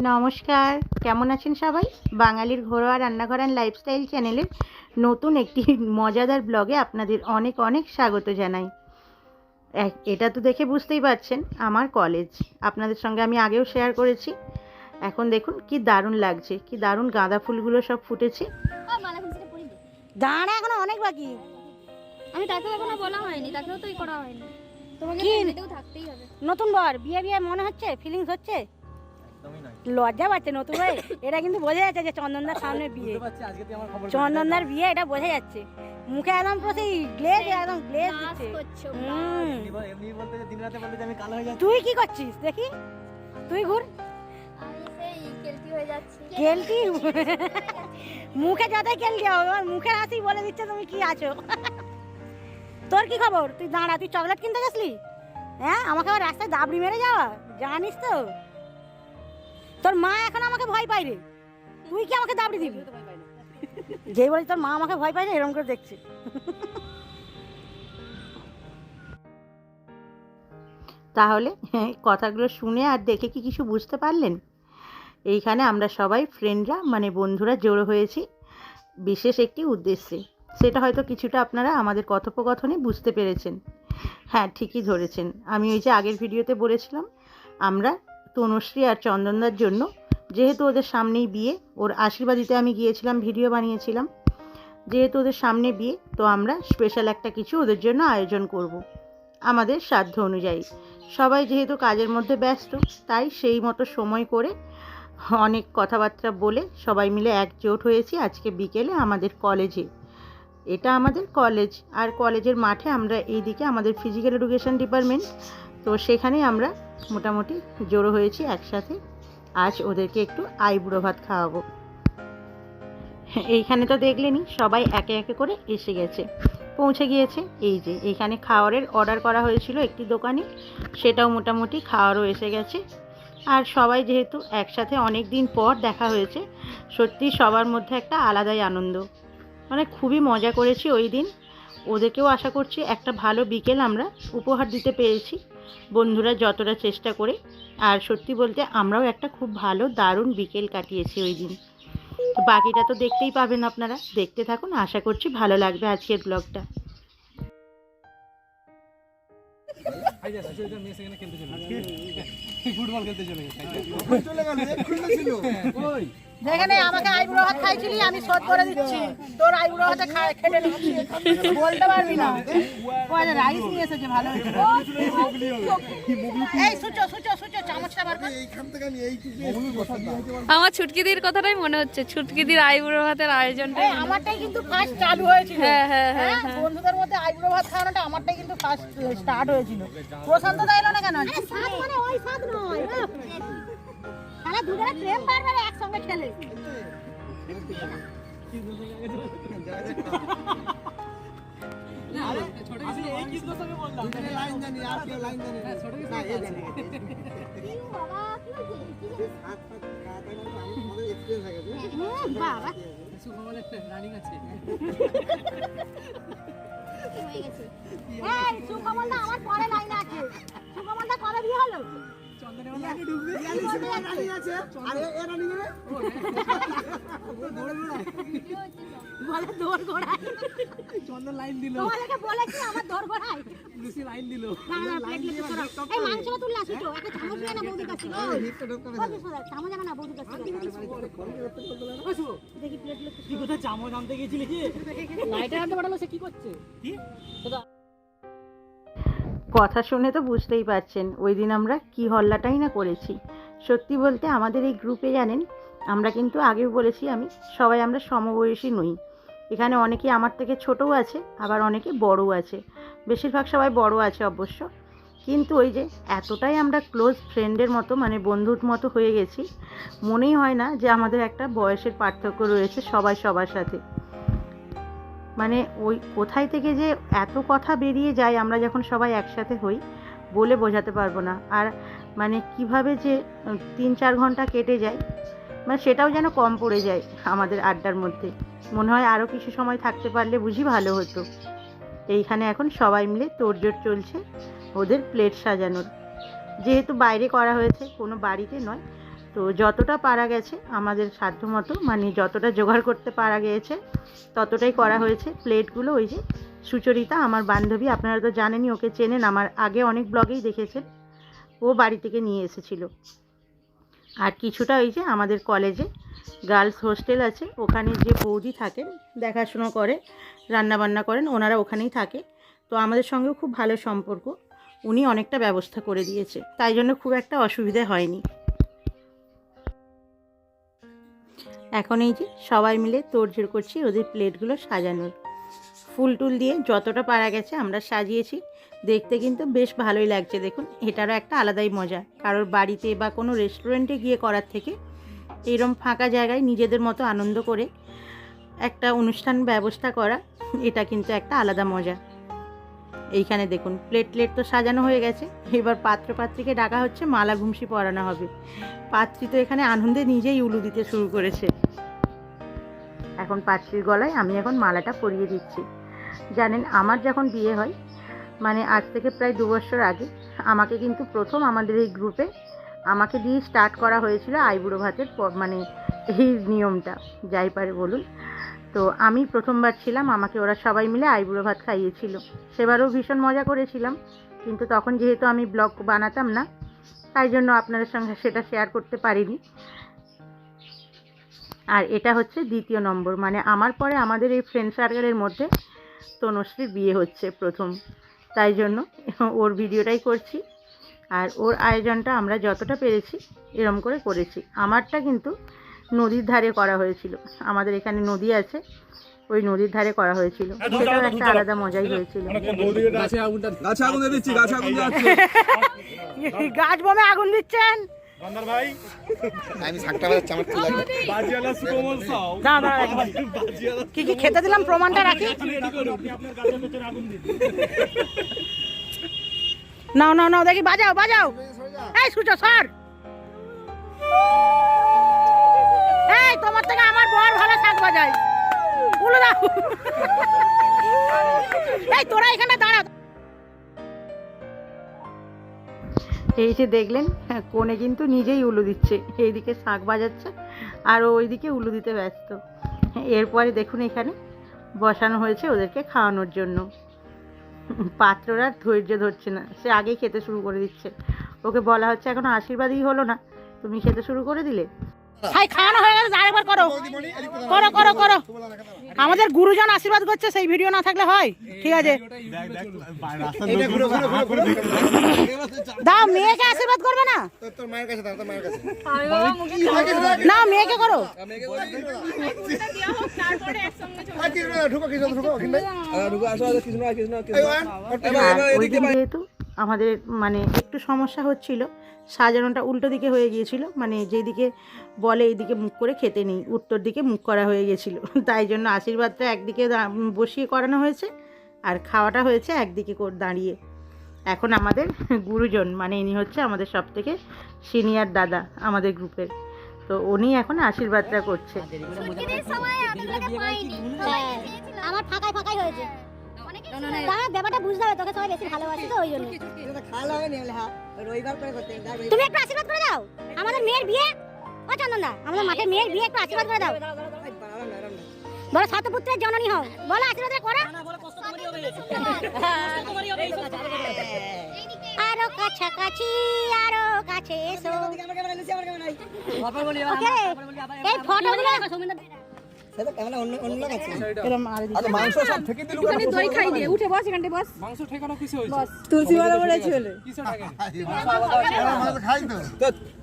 নমস্কার। কেমন আছেন সবাই? বাঙালির ঘরোয়া রান্নাঘর অ্যান্ড লাইফস্টাইল চ্যানেলের নতুন একটি মজাদার ব্লগে আপনাদের অনেক অনেক স্বাগত জানাই। এক- এটা তো দেখে বুঝতেই পারছেন আমার কলেজ আপনাদের সঙ্গে আমি আগেও শেয়ার করেছি। এখন দেখুন কি দারুণ লাগছে কি দারুণ গাঁদা ফুলগুলো সব ফুটেছে। দাঁড়া এখনও অনেক বাকি। আমি তাকেও এখনও বলা হয়নি তাকেও তো করা হয়নি। তোমাকে কি? তো এমনিতেও থাকতেই হবে। নতুন বর বিয়ে বিয়ে মনে হচ্ছে? ফিলিংস হচ্ছে? লজ্জা পাচ্ছে নতুন হয়ে এটা কিন্তু বোঝা যাচ্ছে যে চন্দনদার সামনে বিয়ে। চন্দনদার বিয়ে এটা বোঝা যাচ্ছে। মুখে একদম প্রতি গ্লেজ একদম গ্লেজ দিচ্ছে। করছ হুম। এমনি বলতে যে দিন রাতে বলতে যে আমি কালো হয়ে যাচ্ছি। তুই কি করছিস? দেখি। তুই ঘুর। কেলটি হয়ে মুখে যতই কেলটি হবে আমার মুখের হাসি বলে দিচ্ছে তুমি কি আছো। তোর কি খবর? তুই দাঁড়া তুই চকলেট কিনতে গেছিলি? হ্যাঁ? আমাকে আবার রাস্তায় দাবড়ি মেরে যাওয়া? জানিস তো? তোর মা এখন আমাকে ভয় পাই রে। তুই কি আমাকে দাবড়ি দিবি? যেই বলি তোর মা আমাকে ভয় পায় না এরকম করে দেখছে। তাহলে কথাগুলো শুনে আর দেখে কি কিছু বুঝতে পারলেন? এইখানে আমরা সবাই ফ্রেন্ডরা মানে বন্ধুরা জড়ো হয়েছি, বিশেষ একটি উদ্দেশ্যে। সেটা হয়তো কিছুটা আপনারা আমাদের কথোপকথনে বুঝতে পেরেছেন। হ্যাঁ ঠিকই ধরেছেন। আমি ওই যে আগের ভিডিওতে বলেছিলাম, আমরা তনুশ্রী আর চন্দনদার জন্য। যেহেতু ওদের সামনেই বিয়ে, ওর আশীর্বাদ দিতে আমি গিয়েছিলাম, ভিডিও বানিয়েছিলাম। যেহেতু ওদের সামনে বিয়ে, তো আমরা স্পেশাল একটা কিছু ওদের জন্য আয়োজন করব। আমাদের সাধ্য অনুযায়ী। সবাই যেহেতু কাজের মধ্যে ব্যস্ত, তাই সেই মতো সময় করে অনেক কথাবার্তা বলে সবাই মিলে একজোট হয়েছি আজকে বিকেলে আমাদের কলেজে। এটা আমাদের কলেজ, আর কলেজের মাঠে আমরা এইদিকে আমাদের ফিজিক্যাল এডুকেশন ডিপার্টমেন্ট তো সেখানেই আমরা মোটামুটি জড়ো হয়েছি একসাথে। আজ ওদেরকে একটু আইবুড়ো ভাত খাওয়াবো। এইখানে তো দেখলেনি, সবাই একে একে করে এসে গেছে। পৌঁছে গিয়েছে। এই যে, এইখানে খাওয়ারের অর্ডার করা হয়েছিল একটি দোকানে। সেটাও মোটামুটি খাওয়ারও এসে গেছে। আর সবাই যেহেতু একসাথে অনেক দিন পর দেখা হয়েছে, সত্যি সবার মধ্যে একটা আলাদাই আনন্দ। মানে খুবই মজা করেছি ওই দিন। ওদেরকেও আশা করছি একটা ভালো বিকেল আমরা উপহার দিতে পেরেছি। বন্ধুরা যতটা চেষ্টা করে। আর সত্যি বলতে আমরাও একটা খুব ভালো দারুণ বিকেল কাটিয়েছি ওই দিন। তো বাকিটা তো দেখতেই পাবেন আপনারা। দেখতে থাকুন আশা করছি ভালো লাগবে আজকের ব্লগটা। ফুটবল খেলতে চলে গেছে। যেখানে আমাকে আইবুড়ো ভাত খাইছিলি আমি শোধ করে দিচ্ছি। তোর আইবুড়ো খা- খেটে নিচ্ছি বলতে পারবি না। রাইস নিয়ে এসেছে ভালো এই সুচো সুচো সুচো চামচটা বার কর। আমার ছুটকিদির কথাটাই মনে হচ্ছে। ছুটকিদির আইবুড়ো ভাতের আয়োজনটাই আমারটাই কিন্তু ফার্স্ট চালু হয়েছিল। হ্যাঁ হ্যাঁ হ্যাঁ হ্যাঁ বন্ধুদের মধ্যে আইবুড়ো ভাত খাওয়ানোটা আমারটাই কিন্তু ফার্স্ট স্টার্ট হয়েছিল। প্রশান্ত দা এলো না কেন? স্বাদ মানে ওই স্বাদ নয়। তাহলে দুজনে প্রেম বাড়বে রে একসঙ্গে খেলে। সুকমলদা আমার পরে লাইন আছে। সুকমলদা কবে বিয়ে হলো? না চামচ দেখি প্লেট তুই কোথায় চামচ আনতে গেছিলি যে লাইটার হাতে পাঠালো সে কি করছে কি? কথা শুনে তো বুঝতেই পারছেন ওই দিন আমরা কি হল্লাটাই না করেছি। সত্যি বলতে আমাদের এই গ্রুপে জানেন, আমরা কিন্তু আগেও বলেছি আমি, সবাই আমরা সমবয়সী নই। এখানে অনেকে আমার থেকে ছোটও আছে, আবার অনেকে বড়ও আছে। বেশিরভাগ সবাই বড় আছে অবশ্য। কিন্তু ওই যে এতটাই আমরা ক্লোজ ফ্রেন্ডের মতো মানে বন্ধুর মতো হয়ে গেছি, মনেই হয় না যে আমাদের একটা বয়সের পার্থক্য রয়েছে সবাই সবার সাথে। মানে ওই কোথায় থেকে যে এত কথা বেরিয়ে যায় আমরা যখন সবাই একসাথে হই, বলে বোঝাতে পারব না। আর মানে কীভাবে যে তিন চার ঘণ্টা কেটে যায় মানে সেটাও যেন কম পড়ে যায় আমাদের আড্ডার মধ্যে। মনে হয় আরও কিছু সময় থাকতে পারলে বুঝি ভালো হতো। এইখানে এখন সবাই মিলে তোড়জোড় চলছে ওদের প্লেট সাজানোর। যেহেতু বাইরে করা হয়েছে, কোনো বাড়িতে নয় তো যতটা পারা গেছে আমাদের সাধ্যমতো মানে যতটা জোগাড় করতে পারা গিয়েছে ততটাই করা হয়েছে। প্লেটগুলো ওই যে সুচরিতা, আমার বান্ধবী, আপনারা তো জানেনই, ওকে চেনেন। আমার আগে অনেক ব্লগেই দেখেছেন। ও বাড়ি থেকে নিয়ে এসেছিল। আর কিছুটা ওই যে আমাদের কলেজে গার্লস হোস্টেল আছে, ওখানে যে বৌদি থাকেন, দেখাশুনো করে, রান্নাবান্না করেন, ওনারা ওখানেই থাকে। তো আমাদের সঙ্গেও খুব ভালো সম্পর্ক। উনি অনেকটা ব্যবস্থা করে দিয়েছে। তাই জন্য খুব একটা অসুবিধে হয়নি। এখন এই যে সবাই মিলে তোড়জোড় করছি ওদের প্লেটগুলো সাজানোর। ফুল টুল দিয়ে যতটা পারা গেছে আমরা সাজিয়েছি। দেখতে কিন্তু বেশ ভালোই লাগছে দেখুন, এটারও একটা আলাদাই মজা। কারোর বাড়িতে বা কোনো রেস্টুরেন্টে গিয়ে করার থেকে এরম ফাঁকা জায়গায় নিজেদের মতো আনন্দ করে একটা অনুষ্ঠান ব্যবস্থা করা, এটা কিন্তু একটা আলাদা মজা। এইখানে দেখুন প্লেট প্লেট তো সাজানো হয়ে গেছে। এবার পাত্র পাত্রীকে ডাকা হচ্ছে, মালা ঘুমসি পরানো হবে। পাত্রী তো এখানে আনন্দে নিজেই উলু দিতে শুরু করেছে। এখন পাত্রীর গলায় আমি এখন মালাটা পরিয়ে দিচ্ছি। জানেন, আমার যখন বিয়ে হয় মানে আজ থেকে প্রায় দু বছর আগে, আমাকে কিন্তু প্রথম আমাদের এই গ্রুপে আমাকে দিয়ে স্টার্ট করা হয়েছিল আইবুড়ো ভাতের মানে এই নিয়মটা, যাই পারে বলুন। তো আমি প্রথমবার ছিলাম, আমাকে ওরা সবাই মিলে আইবুড়ো ভাত খাইয়েছিল। সেবারও ভীষণ মজা করেছিলাম, কিন্তু তখন যেহেতু আমি ব্লগ বানাতাম না, তাই জন্য আপনাদের সঙ্গে সেটা শেয়ার করতে পারিনি। আর এটা হচ্ছে দ্বিতীয় নম্বর মানে আমার পরে আমাদের এই ফ্রেন্ড সার্কেলের মধ্যে তনুশ্রীর বিয়ে হচ্ছে প্রথম। তাই জন্য ওর ভিডিওটাই করছি, আর ওর আয়োজনটা আমরা যতটা পেরেছি এরম করে করেছি। আমারটা কিন্তু নদীর ধারে করা হয়েছিল। আমাদের এখানে নদী আছে ওই নদীর ধারে করা হয়েছিল। সেটাও একটা আলাদা মজাই হয়েছিল। গাছে গাছে আগুন বোমে দিচ্ছেন? কি কি কি খেতে দিলাম? প্রমাণটা রাখি? নাও নাও নাও দেখি বাজাও বাজাও। এই সুচো সর। তোমার থেকে আমার বর ভালো শাক বাজায়। উলো দাও এই তোরা এখানে দাঁড়া। এই যে দেখলেন হ্যাঁ, কোণে কিন্তু নিজেই উলু দিচ্ছে। এইদিকে শাঁখ বাজাচ্ছে আর ওইদিকে উলু দিতে ব্যস্ত। এরপরে দেখুন এখানে বসানো হয়েছে ওদেরকে খাওয়ানোর জন্য। পাত্ররা ধৈর্য ধরছে না। সে আগেই খেতে শুরু করে দিচ্ছে। ওকে বলা হচ্ছে এখনও আশীর্বাদই হলো না। তুমি খেতে শুরু করে দিলে। হাই খাওয়ানো হয়ে গেছে আরেকবার করো। করো করো করো। আমাদের গুরুজন আশীর্বাদ করছে সেই ভিডিও না থাকলে হয়। ঠিক আছে। দাও মেয়েকে আশীর্বাদ করবে না? তোর তোর মায়ের কাছে দাও তোর মায়ের কাছে না মেয়েকে করো। আর কিছু না ঢুকো কিছু ঢুকো। ওখানে ঢুকো আসো আসো কিছু না কিছু না কিছু আর যেহেতু আমাদের মানে একটু সমস্যা হচ্ছিল। সাজানোটা উল্টো দিকে হয়ে গিয়েছিল মানে যেদিকে বলে এইদিকে মুখ করে খেতে নেই উত্তর দিকে মুখ করা হয়ে গেছিল তাই জন্য আশীর্বাদটা একদিকে বসিয়ে করানো হয়েছে আর খাওয়াটা হয়েছে একদিকে দাঁড়িয়ে। এখন আমাদের গুরুজন মানে ইনি হচ্ছে আমাদের সব থেকে সিনিয়র দাদা আমাদের গ্রুপের। তো উনি এখন আশীর্বাদটা করছে। পাইনি আমার ফাঁকাই ফাঁকাই হয়েছে। তার ব্যাপারটা বুঝতে হবে তোকে সবাই বেশি ভালোবাসি তো ওই জন্য তুমি একটু আশীর্বাদ করে দাও আমাদের মেয়ের বিয়ে ও চন্দনদা আমাদের মাঠে মেয়ের বিয়ে একটু আশীর্বাদ করে দাও বলো শতপুত্রের জননী হও বলো আশীর্বাদ করো আরও কাছাকাছি আরও কাছে এসো এই ফটোগুলো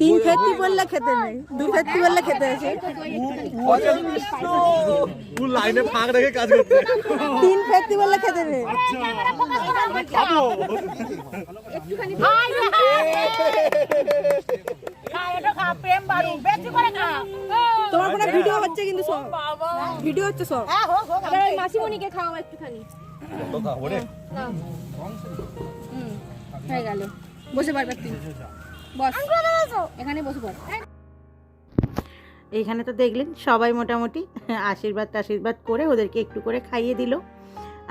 তিন ফেটটি বললে খেতে নেই দু ফেটটি বললে খেতে আছে লাইনে ফাঁক রেখে কাজ করতে তিন ফেটটি বললে খেতে নেই খা তোমার কোনো ভিডিও হচ্ছে কিন্তু সব। ভিডিও হচ্ছে সব। হ্যাঁ মাসিমণিকে খাওয়া একটুখানি। হুম হয়ে গেল। বসে পারবে তুই বস। এখানে বসে পড়। এইখানে তো দেখলেন সবাই মোটামুটি আশীর্বাদ আশীর্বাদ করে ওদেরকে একটু করে খাইয়ে দিল।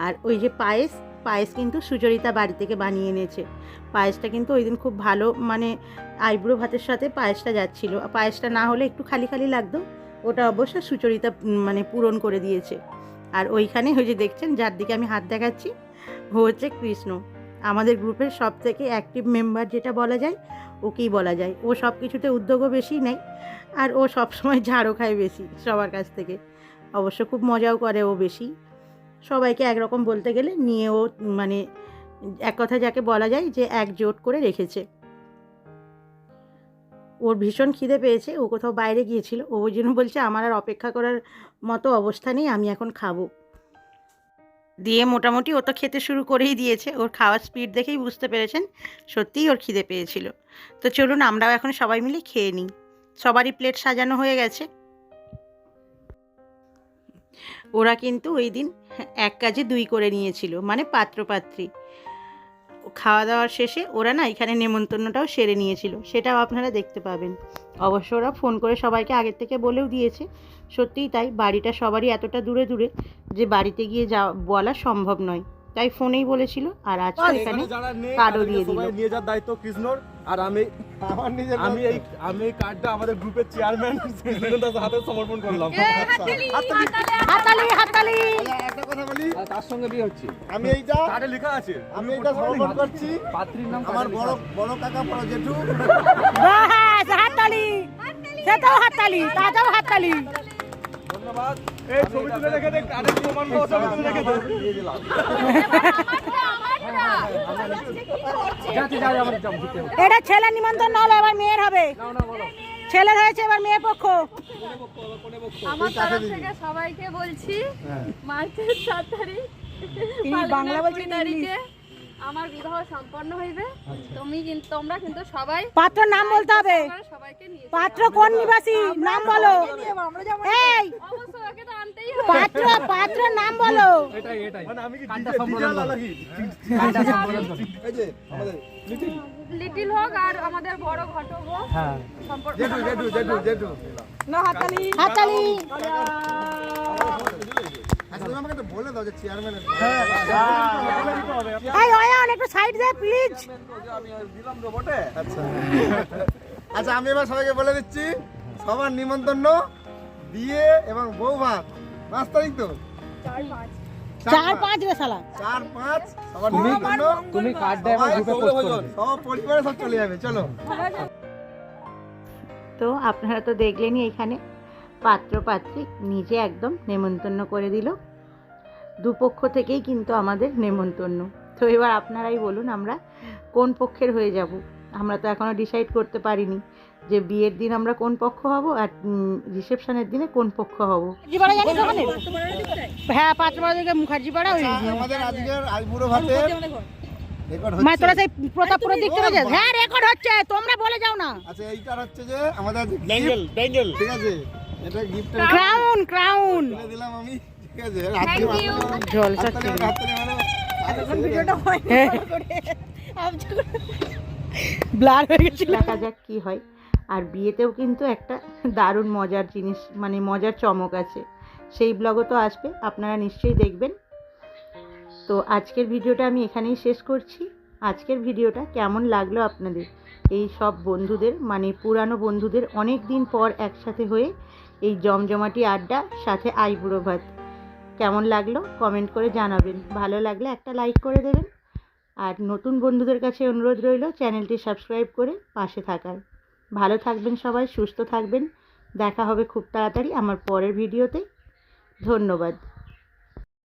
আর ওই যে পায়েস পায়েস কিন্তু সুচরিতা বাড়ি থেকে বানিয়ে এনেছে। পায়েসটা কিন্তু ওই দিন খুব ভালো মানে আইব্রো ভাতের সাথে পায়েসটা যাচ্ছিল। পায়েসটা না হলে একটু খালি খালি লাগতো। ওটা অবশ্য সুচরিতা মানে পূরণ করে দিয়েছে। আর ওইখানে ওই যে দেখছেন, যার দিকে আমি হাত দেখাচ্ছি হচ্ছে কৃষ্ণ। আমাদের গ্রুপের সব থেকে অ্যাক্টিভ মেম্বার যেটা বলা যায়, ওকেই বলা যায়। ও সব কিছুতে উদ্যোগও বেশি নেয়, আর ও সবসময় ঝাড়ও খায় বেশি সবার কাছ থেকে। অবশ্য খুব মজাও করে ও বেশি। সবাইকে একরকম বলতে গেলে নিয়ে ও মানে এক কথা যাকে বলা যায় যে একজোট করে রেখেছে। ওর ভীষণ খিদে পেয়েছে, ও কোথাও বাইরে গিয়েছিল, ও ওই জন্য বলছে, আমার আর অপেক্ষা করার মতো অবস্থা নেই, আমি এখন খাব। দিয়ে মোটামুটি ও তো খেতে শুরু করেই দিয়েছে, ওর খাওয়ার স্পিড দেখেই বুঝতে পেরেছেন, সত্যিই ওর খিদে পেয়েছিল। তো চলুন আমরাও এখন সবাই মিলে খেয়ে নিই। সবারই প্লেট সাজানো হয়ে গেছে। ওরা কিন্তু ওই দিন এক কাজে দুই করে নিয়েছিল মানে পাত্রপাত্রী। খাওয়া দাওয়ার শেষে ওরা না এখানে নেমন্তন্নটাও সেরে নিয়েছিল, সেটাও আপনারা দেখতে পাবেন। অবশ্য ওরা ফোন করে সবাইকে আগের থেকে বলেও দিয়েছে, সত্যিই তাই, বাড়িটা সবারই এতটা দূরে দূরে যে বাড়িতে গিয়ে যাওয়া বলা সম্ভব নয়। তাই ফোনেই বলেছিল আর আজকে এখানে কার্ডও দিয়ে দিল। নিয়ে যাওয়ার দায়িত্ব কৃষ্ণর আর আমি আমার নিজের আমি এই আমি এই কার্ডটা আমাদের গ্রুপের চেয়ারম্যান দাস হাতে সমর্পণ করলাম। হাতালি হাততালি একটা কথা বলি। তার সঙ্গে বিয়ে হচ্ছে। আমি এইটা কার্ডে লেখা আছে। আমি এটা সমর্পণ করছি। পাত্রীর নাম আমার বড় বড় কাকা বড় জেঠু। বাস হাততালি। সেটাও হাতালি তাতেও হাততালি। ধন্যবাদ। এই ছবি তুলে রেখে দে কার্ডে প্রমাণ পাওয়া ছবি তুলে রেখে দে দিয়ে দিলাম যাচ্ছে যাই আমার যাম জিতে এটা ছেলে নিমন্ত্রণ হলো এবার মেয়ের হবে। ছেলের হয়েছে এবার মেয়ের পক্ষ। আমার তরফ থেকে সবাইকে বলছি মার্চের সাত তারিখ বাংলা বলছি তারিখে আমার বিবাহ সম্পন্ন হইবে। তুমি কিন্তু তোমরা কিন্তু সবাই পাত্র নাম বলতে হবে। সবাইকে নিয়ে পাত্র কোন নিবাসী? নাম বলো। এই! অবশ্যই ওকে তো আনতেই পাত্র পাত্র নাম বলো। মানে আমি কি ডিজে নাকি এই যে আমাদের লিটিল। লিটিল হোক আর আমাদের বড় ঘটক হোক। সম্পর্ক আচ্ছা তুমি আমাকে একটা বলে দাও যে চেয়ারম্যান এই একটু সাইড দে প্লিজ তো আচ্ছা আচ্ছা আমি এবার সবাইকে বলে দিচ্ছি সবার নিমন্ত্রণ বিয়ে এবং বউ ভাত পাঁচ তারিখ তো? চার পাঁচ রে শালা। চার পাঁচ সবার নিমন্ত্রণ। তুমি কার্ডটা আমার গ্রুপে পোস্ট করে সব পরিবারে সব চলে যাবে চলো। তো আপনারা তো দেখলেনই এখানে। পাত্র পাত্রী নিজে একদম নেমন্তন্ন করে দিল। দুপক্ষ থেকেই কিন্তু আমাদের নেমন্তন্ন। তো এবার আপনারাই বলুন আমরা কোন পক্ষের হয়ে যাব? আমরা তো এখনও ডিসাইড করতে পারিনি যে বিয়ের দিন আমরা কোন পক্ষ হব আর রিসেপশনের দিনে কোন পক্ষ হব। হ্যাঁ বড় দিকে মুখার্জি পাড়া ওই আচ্ছা, আমাদের আজকের আইবুড়ো ভাতে মানে তোরা সেই প্রতাপপুরের দিক থেকে হ্যাঁ রেকর্ড হচ্ছে তোমরা বলে যাও না। আচ্ছা এইটার হচ্ছে যে আমাদের ব্যাঙ্গেল ব্যাঙ্গেল ঠিক আছে এটা গিফট ক্রাউন ক্রাউন দিলাম আমি। ঠিক আছে জলসা হাত তালি মারো। ব্লার হয়ে গেছিল। দেখা যাক কি হয়। আর বিয়েতেও কিন্তু একটা দারুণ মজার জিনিস মানে মজার চমক আছে। সেই ব্লগও তো আসবে আপনারা নিশ্চয়ই দেখবেন। তো আজকের ভিডিওটা আমি এখানেই শেষ করছি। আজকের ভিডিওটা কেমন লাগল আপনাদের? এই সব বন্ধুদের মানে পুরানো বন্ধুদের অনেক দিন পর একসাথে হয়ে এই জমজমাটি আড্ডা, সাথে আইবুড়ো ভাত। কেমন লাগল? কমেন্ট করে জানাবেন। ভালো লাগলে একটা লাইক করে দেবেন। আর নতুন বন্ধুদের কাছে অনুরোধ রইল, চ্যানেলটি সাবস্ক্রাইব করে পাশে থাকার। ভালো থাকবেন সবাই, সুস্থ থাকবেন। দেখা হবে খুব তাড়াতাড়ি আমার পরের ভিডিওতে। ধন্যবাদ।